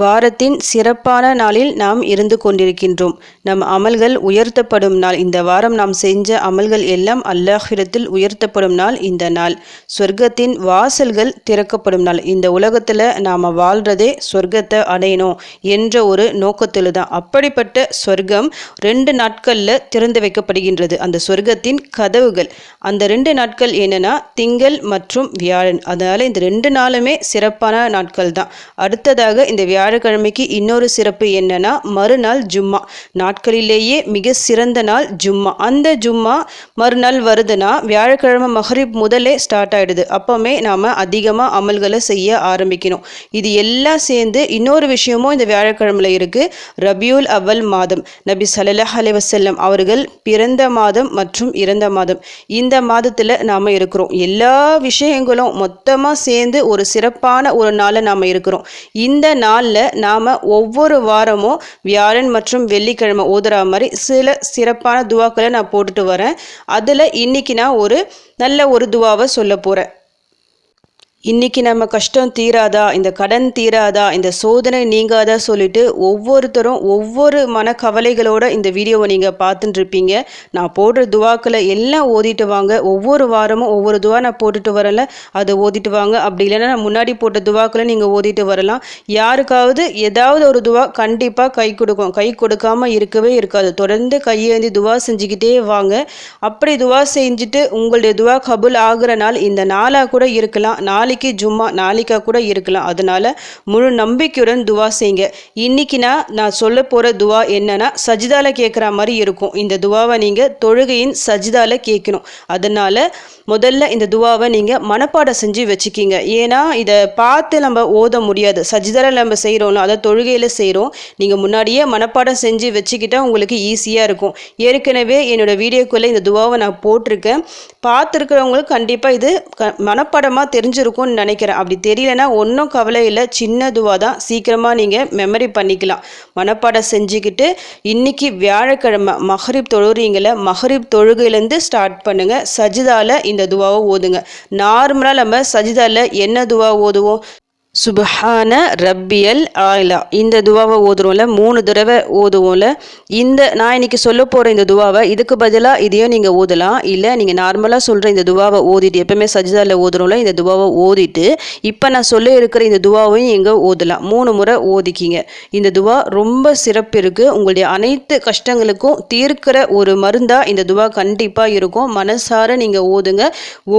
வாரத்தின் சிறப்பான நாளில் நாம் இருந்து கொண்டிருக்கின்றோம். நம் அமல்கள் உயர்த்தப்படும் நாள். இந்த வாரம் நாம் செஞ்ச அமல்கள் எல்லாம் அல்லாஹிடத்தில் உயர்த்தப்படும் நாள் இந்த நாள். சொர்க்கத்தின் வாசல்கள் திறக்கப்படும் நாள். இந்த உலகத்தில் நாம் வாழ்கிறதே சொர்க்கத்தை அடையணும் என்ற ஒரு நோக்கத்தில் தான் அப்படிப்பட்ட சொர்க்கம் ரெண்டு நாட்களில் திறந்து வைக்கப்படுகின்றது. அந்த சொர்க்கத்தின் கதவுகள். அந்த ரெண்டு நாட்கள் என்னென்னா திங்கள் மற்றும் வியாழன். அதனால் இந்த ரெண்டு நாளுமே சிறப்பான நாட்கள் தான் அடுத்ததாக இந்த வியா வியாழக்கிழமைக்கு இன்னொரு சிறப்பு என்னன்னா மறுநாள் ஜும்மா. நாட்களிலேயே மிக சிறந்த நாள் ஜும்மா. அந்த ஜும்மா மறுநாள் வருதுன்னா வியாழக்கிழமை மஹரிப் முதலே ஸ்டார்ட் ஆகிடுது அப்போவுமே நாம் அதிகமாக அமல்களை செய்ய ஆரம்பிக்கணும். இது எல்லாம் சேர்ந்து இன்னொரு விஷயமும் இந்த வியாழக்கிழமையில் இருக்குது ரபியுல் அவல் மாதம். நபி சல்லாஹ் அலி வசல்லம் அவர்கள் பிறந்த மாதம் மற்றும் இறந்த மாதம். இந்த மாதத்தில் நாம் இருக்கிறோம். எல்லா விஷயங்களும் மொத்தமாக சேர்ந்து ஒரு சிறப்பான ஒரு நாளில் நாம் இருக்கிறோம். இந்த நாளில் நாம் ஒவ்வொரு வாரமும் வியாழன் மற்றும் வெள்ளிக்கிழமை ஓதுற மாதிரி சில சிறப்பான துவாக்களை நான் போட்டுட்டு வரேன். அதில் இன்னைக்கு நான் ஒரு நல்ல ஒரு துவாவை சொல்ல போகிறேன் இன்னைக்கு நம்ம கஷ்டம் தீராதா? இந்த கடன் தீராதா? இந்த சோதனை நீங்காதா? சொல்லிட்டு ஒவ்வொருத்தரும் ஒவ்வொரு மனக்கவலைகளோட இந்த வீடியோவை நீங்கள் பார்த்துட்டு இருப்பீங்க நான் போடுற துவாக்களை எல்லாம் ஓதிட்டு வாங்க. ஒவ்வொரு வாரமும் ஒவ்வொரு துவா நான் போட்டுட்டு வரல. அதை ஓதிட்டு வாங்க. அப்படி இல்லைன்னா நான் முன்னாடி போட்ட துவாக்களை நீங்கள் ஓதிட்டு வரலாம். யாருக்காவது ஏதாவது ஒரு துவா கண்டிப்பாக கை கொடுக்கும். கை கொடுக்காம இருக்கவே இருக்காது. தொடர்ந்து கையேந்தி துவா செஞ்சுக்கிட்டே வாங்க. அப்படி துவா செஞ்சுட்டு உங்களுடைய துவா கபுல் ஆகிற நாள் இந்த நாளாக கூட இருக்கலாம். நாளை நாளைக்கு ஜும்மா நாளைக்கா கூட இருக்கலாம். அதனால முழு நம்பிக்கையுடன் துவா செய்யுங்க இன்னைக்கு நான் சொல்ல போகிற துவா என்னன்னா சஜிதால கேட்குற மாதிரி இருக்கும். இந்த துவாவை நீங்கள் தொழுகையின் சஜிதால கேட்கணும் அதனால முதல்ல இந்த துவாவை நீங்கள் மனப்பாடம் செஞ்சு வச்சுக்கிங்க. ஏன்னா இதை பார்த்து நம்ம ஓத முடியாது. சஜிதால நம்ம செய்கிறோம்ல அதை தொழுகையில் செய்கிறோம் நீங்கள் முன்னாடியே மனப்பாடம் செஞ்சு வச்சுக்கிட்டா உங்களுக்கு ஈஸியாக இருக்கும். ஏற்கனவே என்னோடய வீடியோக்குள்ளே இந்த துவாவை நான் போட்டிருக்கேன். பார்த்துருக்கிறவங்களுக்கு கண்டிப்பாக இது க மனப்பாடமாக தெரிஞ்சிருக்கும். இருக்கும்னு நினைக்கிறேன். அப்படி தெரியலனா ஒன்றும் கவலை இல்லை. சின்னதுவாக தான் சீக்கிரமாக நீங்கள் மெமரி பண்ணிக்கலாம். மனப்பாடம் செஞ்சுக்கிட்டு இன்றைக்கி வியாழக்கிழமை மஹரிப் தொழுறீங்கள மஹரிப் தொழுகையிலேருந்து ஸ்டார்ட் பண்ணுங்கள் சஜிதாவில் இந்த துவாவை ஓதுங்க. நார்மலாக நம்ம சஜிதாவில் என்ன துவா ஓதுவோம்? சுபஹான ரப்பியல் ஆயிலா. இந்த துவாவை ஓதுறோம்ல மூணு தடவை ஓதுவோம்ல. இந்த நான் இன்னைக்கு சொல்ல போகிற இந்த துவாவை இதுக்கு பதிலாக இதையும் நீங்கள் ஓதலாம். இல்லை நீங்கள் நார்மலாக சொல்கிற இந்த துவாவை ஓதிட்டு எப்பவுமே சஜிதாவில் ஓதுறோம்ல இந்த துவாவை ஓதிட்டு இப்போ நான் சொல்ல இருக்கிற இந்த துவாவையும் எங்கே ஓதலாம். மூணு முறை ஓதிக்கிங்க. இந்த துவா ரொம்ப சிறப்பு இருக்குது உங்களுடைய அனைத்து கஷ்டங்களுக்கும் தீர்க்கிற ஒரு மருந்தாக இந்த துவா கண்டிப்பாக இருக்கும். மனசார நீங்கள் ஓதுங்க.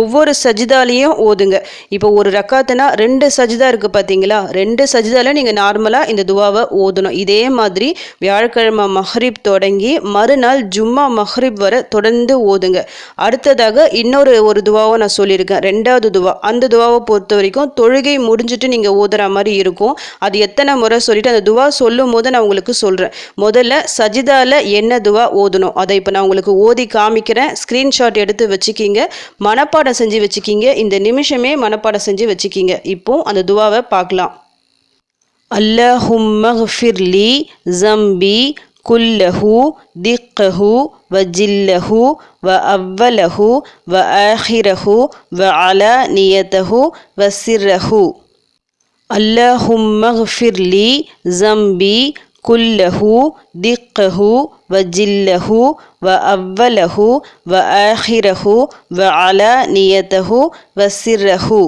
ஒவ்வொரு சஜிதாலையும் ஓதுங்க. இப்போ ஒரு ரக்காத்துனா ரெண்டு சஜிதா இருக்குது இருக்குது பார்த்தீங்களா ரெண்டு சஜிதாவில் நீங்கள் நார்மலாக இந்த துவாவை ஓதணும். இதே மாதிரி வியாழக்கிழமை மஹ்ரிப் தொடங்கி மறுநாள் ஜும்மா மஹ்ரிப் வர தொடர்ந்து ஓதுங்க. அடுத்ததாக இன்னொரு ஒரு துவாவை நான் சொல்லியிருக்கேன். ரெண்டாவது துவா. அந்த துவாவை பொறுத்த வரைக்கும் தொழுகை முடிஞ்சுட்டு நீங்கள் ஓதுற மாதிரி இருக்கும். அது எத்தனை முறை சொல்லிட்டு அந்த துவா சொல்லும் போது நான் உங்களுக்கு சொல்கிறேன் முதல்ல சஜிதாவில் என்ன துவா ஓதணும்? அதை இப்போ நான் உங்களுக்கு ஓதி காமிக்கிறேன். ஸ்க்ரீன்ஷாட் எடுத்து வச்சுக்கிங்க. மனப்பாடம் செஞ்சு வச்சுக்கிங்க. இந்த நிமிஷமே மனப்பாடம் செஞ்சு வச்சுக்கிங்க. இப்போ அந்த துவாவை துவாவை பார்க்கலாம். அல்லஹும்மஃபிர்லி ஜம்பி குல்லஹு திக்கஹு வஜில்லஹு வ அவ்வலஹு வ ஆஹிரஹு வ அலா நியத்தஹு வ சிர்ரஹு அல்லஹும்மஃபிர்லி ஜம்பி குல்லஹு திக்கஹு வஜில்லஹு வ அவ்வலஹு வ ஆஹிரஹு வ அலா நியத்தஹு வ சிர்ரஹு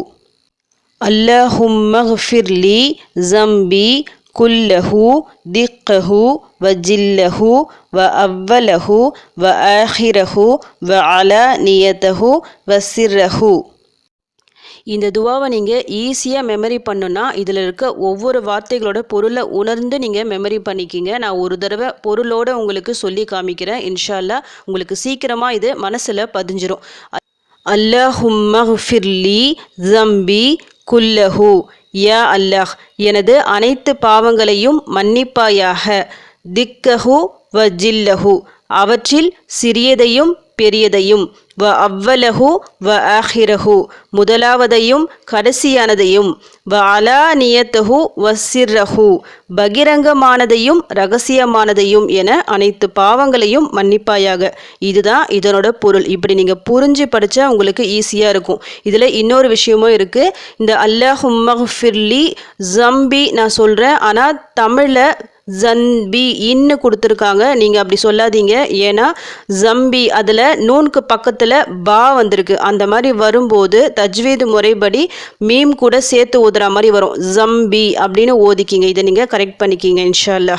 அல்லாஹும்மஃபிர்லி ஜம்பி குல்லஹு திக்கஹு வ ஜில்லஹு வ அவ்வலஹு வ ஆஹிரஹு வ அலா நியத்தஹு வ சிர்ரஹு இந்த துவாவை நீங்கள் ஈஸியாக மெமரி பண்ணுன்னா இதில் இருக்க ஒவ்வொரு வார்த்தைகளோட பொருளை உணர்ந்து நீங்கள் மெமரி பண்ணிக்கிங்க. நான் ஒரு தடவை பொருளோடு உங்களுக்கு சொல்லி காமிக்கிறேன். இன்ஷால்லா உங்களுக்கு சீக்கிரமாக இது மனசில் பதிஞ்சிரும். அல்லாஹும்மஃபிர்லி ஜம்பி குல்லஹு யா அல்லாஹ் எனது அனைத்து பாவங்களையும் மன்னிப்பாயாக. திக்கஹு வ ஜில்லஹு அவற்றில் சிறியதையும் பெரியதையும் வ அவ்வலஹு வ ஆஹிரஹு. முதலாவதையும் கடைசியானதையும் வ அலானியத்தஹு வ சிர்ரஹு. பகிரங்கமானதையும் ரகசியமானதையும் என அனைத்து பாவங்களையும் மன்னிப்பாயாக. இதுதான் இதனோட பொருள். இப்படி நீங்கள் புரிஞ்சு படித்தா உங்களுக்கு ஈஸியாக இருக்கும். இதில் இன்னொரு விஷயமும் இருக்குது இந்த அல்லாஹும்மஃபிர்லி ஜம்பி நான் சொல்கிறேன் ஆனால் தமிழில் ஜன்பி இன்னு கொடுத்துருக்காங்க. நீங்கள் அப்படி சொல்லாதீங்க. ஏன்னா ஜம்பி அதில் நூனுக்கு பக்கத்தில் பா வந்திருக்கு. அந்த மாதிரி வரும்போது தஜ்வீது முறைப்படி மீம் கூட சேர்த்து ஊதுற மாதிரி வரும். ஜம்பி அப்படின்னு ஓதிக்கிங்க. இதை நீங்கள் கரெக்ட் பண்ணிக்கிங்க இன்ஷால்லா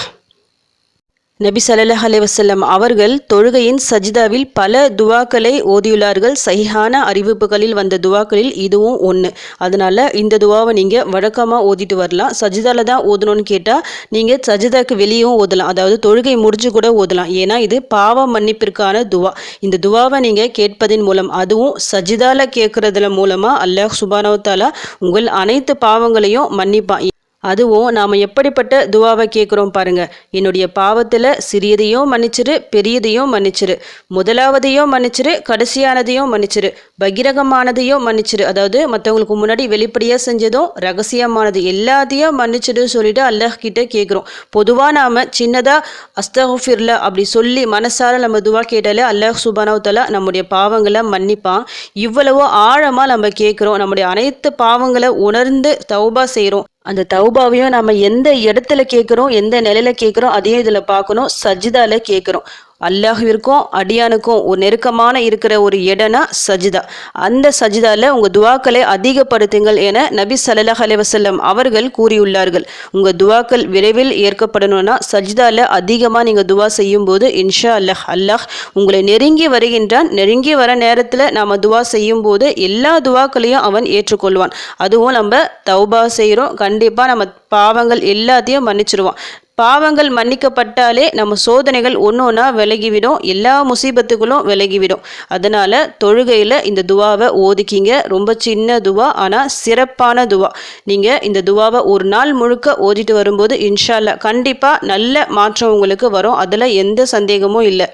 நபி சல்லாஹ் அலைவசல்லம் அவர்கள் தொழுகையின் சஜிதாவில் பல துவாக்களை ஓதியுள்ளார்கள். சகிஹான அறிவிப்புகளில் வந்த துவாக்களில் இதுவும் ஒன்று அதனால் இந்த துவாவை நீங்கள் வழக்கமாக ஓதிட்டு வரலாம். சஜிதாவில் தான் ஓதணும்னு கேட்டால் நீங்கள் சஜிதாக்கு வெளியும் ஓதலாம். அதாவது தொழுகை முடிஞ்சு கூட ஓதலாம். ஏன்னா இது பாவ மன்னிப்பிற்கான துவா. இந்த துவாவை நீங்கள் கேட்பதன் மூலம் அதுவும் சஜிதால கேட்குறதுல மூலமாக அல்லாஹ் சுபானவத்தாலா உங்கள் அனைத்து பாவங்களையும் மன்னிப்பான். அதுவும் நாம் எப்படிப்பட்ட துவாவை கேட்குறோம் பாருங்க. என்னுடைய பாவத்தில் சிறியதையும் மன்னிச்சிரு பெரியதையும் மன்னிச்சிரு. முதலாவதையும் மன்னிச்சிரு கடைசியானதையும் மன்னிச்சிரு. பகிரகமானதையும் மன்னிச்சிரு. அதாவது மற்றவங்களுக்கு முன்னாடி வெளிப்படையாக செஞ்சதும் ரகசியமானது எல்லாத்தையும் மன்னிச்சிடு சொல்லிட்டு அல்லாஹ் கிட்ட கேட்குறோம். பொதுவாக நாம் சின்னதாக அஸ்தகுஃபிர்ல அப்படி சொல்லி மனசார நம்ம துவா கேட்டாலே அல்லாஹ் சுபானவ நம்முடைய பாவங்களை மன்னிப்பான். இவ்வளவோ ஆழமாக நம்ம கேட்குறோம். நம்முடைய அனைத்து பாவங்களை உணர்ந்து தௌபா செய்கிறோம் அந்த தௌபாவையும் நம்ம எந்த இடத்துல கேட்குறோம் எந்த நிலையில கேட்குறோம் அதையும் இதில் பார்க்கணும் சஜிதாவில் கேட்குறோம் அல்லாஹிற்கும் அடியானுக்கும் ஒரு நெருக்கமான இருக்கிற ஒரு இடம்னா சஜிதா. அந்த சஜிதாவில் உங்கள் துவாக்களை அதிகப்படுத்துங்கள் என நபி சல்லாஹ் அலைவசல்லம் அவர்கள் கூறியுள்ளார்கள். உங்கள் துவாக்கள் விரைவில் ஏற்கப்படணும்னா சஜிதாவில் அதிகமாக நீங்கள் துவா செய்யும்போது இன்ஷா அல்லாஹ் அல்லாஹ் உங்களை நெருங்கி வருகின்றான். நெருங்கி வர நேரத்தில் நாம் துவா செய்யும்போது எல்லா துவாக்களையும் அவன் ஏற்றுக்கொள்வான். அதுவும் நம்ம தௌபா செய்கிறோம் கண்டிப்பாக நம்ம பாவங்கள் எல்லாத்தையும் மன்னிச்சிருவான். பாவங்கள் மன்னிக்கப்பட்டாலே நம்ம சோதனைகள் ஒன்று ஒன்றா விலகிவிடும். எல்லா முசீபத்துகளும் விலகிவிடும். அதனால் தொழுகையில் இந்த துவாவை ஓதிக்கிங்க. ரொம்ப சின்ன துவா ஆனால் சிறப்பான துவா. நீங்கள் இந்த துவாவை ஒரு நாள் முழுக்க ஓதிட்டு வரும்போது இன்ஷால்லா கண்டிப்பாக நல்ல மாற்றம் உங்களுக்கு வரும். அதில் எந்த சந்தேகமும் இல்லை.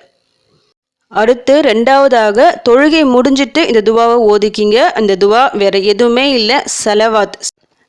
அடுத்து ரெண்டாவதாக தொழுகை முடிஞ்சிட்டு இந்த துவாவை ஓதிக்கிங்க. அந்த துவா வேற எதுவுமே இல்லை. செலவாத்.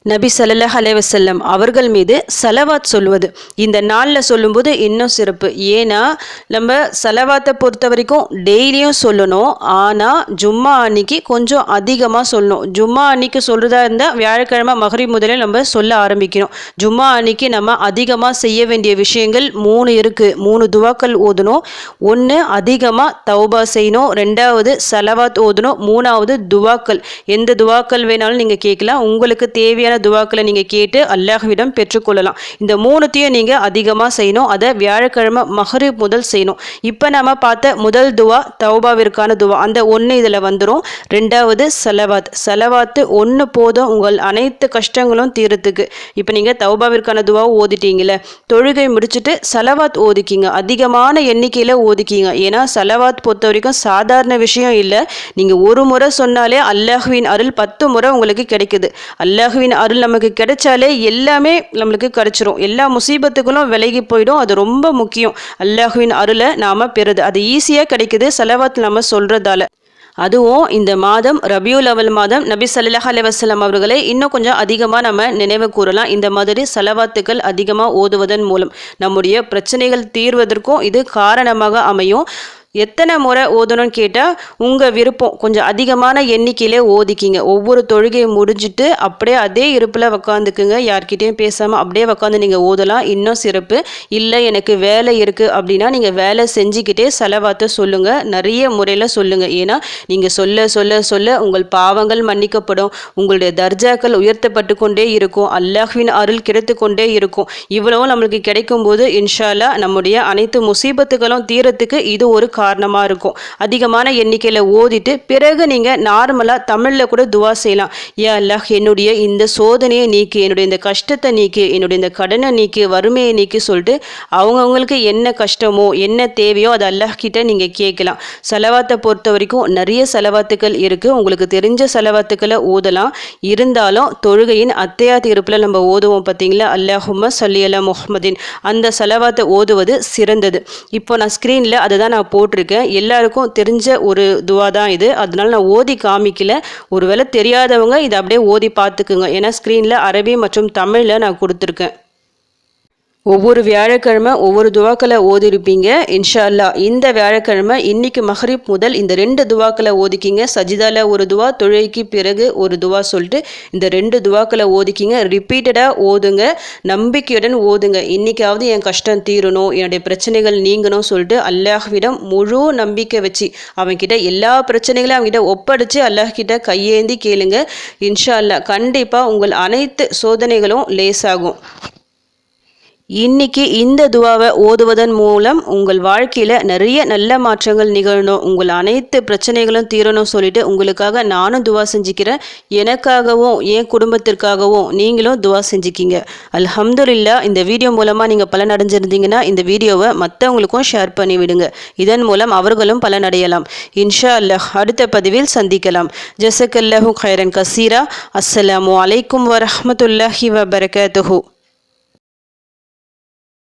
நபி ஸல்லல்லாஹு அலைவசல்லம் அவர்கள் மீது சலவாத் சொல்வது. இந்த நாளில் சொல்லும்போது இன்னும் சிறப்பு. ஏன்னா நம்ம சலவாத்தை பொறுத்த வரைக்கும் டெய்லியும் சொல்லணும். ஆனால் ஜும்மா அன்னைக்கு கொஞ்சம் அதிகமாக சொல்லணும். ஜும்மா அன்னைக்கு சொல்கிறதா இருந்தால் வியாழக்கிழமை மகரி முதலே நம்ம சொல்ல ஆரம்பிக்கணும். ஜும்மா அன்னைக்கு நம்ம அதிகமாக செய்ய வேண்டிய விஷயங்கள் மூணு இருக்குது மூணு துவாக்கள் ஓதணும். ஒன்று அதிகமாக தௌபா செய்யணும். ரெண்டாவது சலவாத் ஓதணும். மூணாவது துவாக்கள். எந்த துவாக்கள் வேணாலும் நீங்கள் கேட்கலாம். உங்களுக்கு தேவையான துவாக்களை நீங்கள் கேட்டு அல்லாஹ்விடம் பெற்றுக்கொள்ளலாம். இந்த மூணுத்தையும் நீங்கள் அதிகமாக செய்யணும். அதை வியாழக்கிழமை மஹரிப் முதல் செய்யணும். இப்போ நம்ம பார்த்த முதல் துவா தௌபாவிற்கான துவா. அந்த ஒன்று இதில் வந்துடும் ரெண்டாவது செலவாத். செலவாத்து ஒன்று போதும் உங்கள் அனைத்து கஷ்டங்களும் தீரத்துக்கு. இப்போ நீங்கள் தௌபாவிற்கான துவா ஓதிட்டீங்களே தொழுகை முடிச்சுட்டு செலவாத் ஓதிக்கிங்க. அதிகமான எண்ணிக்கையில் ஓதிக்கிங்க. ஏன்னா செலவாத் பொறுத்த வரைக்கும் சாதாரண விஷயம் இல்லை. நீங்கள் ஒரு முறை சொன்னாலே அல்லாஹுவின் அருள் பத்து முறை உங்களுக்கு கிடைக்குது. அல்லாஹுவின் அருள் நமக்கு கிடைச்சாலே எல்லாமே நம்மளுக்கு கிடைச்சிரும். எல்லா முசீபத்துகளும் விலகி போயிடும். அது ரொம்ப முக்கியம். அல்லாஹுவின் அருளை நாம் பெறுது. அது ஈஸியாக கிடைக்குது செலவாத்து நம்ம சொல்கிறதால அதுவும் இந்த மாதம் ரபியுல் அவல் மாதம் நபி சல்லாஹ் அலுவலம் அவர்களை இன்னும் கொஞ்சம் அதிகமாக நம்ம நினைவு கூறலாம். இந்த மாதிரி செலவாத்துக்கள் அதிகமாக ஓதுவதன் மூலம். நம்முடைய பிரச்சனைகள் தீர்வதற்கும் இது காரணமாக அமையும். எத்தனை முறை ஓதணும்னு கேட்டால் உங்கள் விருப்பம் கொஞ்சம் அதிகமான எண்ணிக்கையிலே ஓதிக்கிங்க. ஒவ்வொரு தொழுகையை முடிஞ்சிட்டு அப்படியே அதே இருப்பில் உக்காந்துக்குங்க. யார்கிட்டேயும் பேசாமல் அப்படியே உக்காந்து நீங்கள் ஓதலாம். இன்னும் சிறப்பு. இல்லை எனக்கு வேலை இருக்குது அப்படின்னா நீங்கள் வேலை செஞ்சுக்கிட்டே செலவாத்த சொல்லுங்கள் நிறைய முறையில் சொல்லுங்கள் ஏன்னா நீங்கள் சொல்ல சொல்ல சொல்ல உங்கள் பாவங்கள் மன்னிக்கப்படும். உங்களுடைய தர்ஜாக்கள் உயர்த்தப்பட்டு கொண்டே இருக்கும். அல்லாஹ்வின் அருள் கிடைத்து கொண்டே இருக்கும். இவ்வளவும் நம்மளுக்கு கிடைக்கும் போது இன்ஷால்லா நம்முடைய அனைத்து முசீபத்துகளும் தீரத்துக்கு இது ஒரு காரணமாக இருக்கும். அதிகமான எண்ணிக்கையில் ஓதிட்டு பிறகு நீங்கள் நார்மலாக தமிழில் கூட துவா செய்யலாம். ஏ அல்லாஹ் என்னுடைய இந்த சோதனையை நீக்கி என்னுடைய இந்த கஷ்டத்தை நீக்கி என்னுடைய இந்த கடனை நீக்கி வறுமையை நீக்கி சொல்லிட்டு அவங்கவுங்களுக்கு என்ன கஷ்டமோ என்ன தேவையோ அதை அல்லாஹ் கிட்ட நீங்கள் கேட்கலாம். செலவாத்தை பொறுத்த வரைக்கும் நிறைய செலவாத்துக்கள் இருக்குது உங்களுக்கு தெரிஞ்ச செலவாத்துக்களை ஓதலாம். இருந்தாலும் தொழுகையின் அத்தையாத் தீர்ப்பில் நம்ம ஓதுவோம் பார்த்தீங்களா அல்லாஹும்ம சல்லி அல்லா முஹமதின் அந்த செலவாத்தை ஓதுவது சிறந்தது. இப்போ நான் ஸ்க்ரீனில் அதை தான் நான் போட்டு போட்டிருக்கேன். எல்லாருக்கும் தெரிஞ்ச ஒரு துவா தான் இது. அதனால நான் ஓதி காமிக்கல. ஒருவேளை தெரியாதவங்க இதை அப்படியே ஓதி பார்த்துக்குங்க. ஏன்னா ஸ்க்ரீனில் அரபி மற்றும் தமிழில் நான் கொடுத்துருக்கேன். ஒவ்வொரு வியாழக்கிழமை ஒவ்வொரு துவாக்களை ஓதிருப்பீங்க. இன்ஷா அல்லாஹ் இந்த வியாழக்கிழமை இன்னைக்கு மஹரிப் முதல் இந்த ரெண்டு துவாக்களை ஓதிக்கிங்க. சஜிதால ஒரு துவா தொழுகைக்கு பிறகு ஒரு துவா சொல்லிட்டு இந்த ரெண்டு துவாக்களை ஓதிக்கிங்க. ரிப்பீட்டடாக ஓதுங்க. நம்பிக்கையுடன் ஓதுங்க. இன்னைக்காவது என் கஷ்டம் தீரணும் என்னுடைய பிரச்சனைகள் நீங்கணும் சொல்லிட்டு அல்லாஹ்விடம் முழு நம்பிக்கை வச்சு அவன்கிட்ட எல்லா பிரச்சனைகளையும் அவன்கிட்ட ஒப்படைச்சு அல்லாஹ்கிட்ட கையேந்தி கேளுங்க. இன்ஷா அல்லாஹ் கண்டிப்பாக உங்கள் அனைத்து சோதனைகளும் லேசாகும். இன்னைக்கு இந்த துவாவை ஓதுவதன் மூலம் உங்கள் வாழ்க்கையில் நிறைய நல்ல மாற்றங்கள் நிகழணும். உங்கள் அனைத்து பிரச்சனைகளும் தீரணும் சொல்லிட்டு உங்களுக்காக நானும் துவா செஞ்சுக்கிறேன். எனக்காகவும் என் குடும்பத்திற்காகவும் நீங்களும் துவா செஞ்சுக்கிங்க. அல்ஹம்துல்லா இந்த வீடியோ மூலமாக நீங்கள் பலன் அடைஞ்சிருந்தீங்கன்னா இந்த வீடியோவை மற்றவங்களுக்கும் ஷேர் பண்ணி விடுங்க. இதன் மூலம் அவர்களும் பலன் அடையலாம் இன்ஷா அல்லாஹ் அடுத்த பதிவில் சந்திக்கலாம். ஜசக்கல்லஹு khairan கசீரா. அஸ்ஸலாமு அலைக்கும் வரஹ்மத்துல்லாஹி வபரகாத்துஹூ.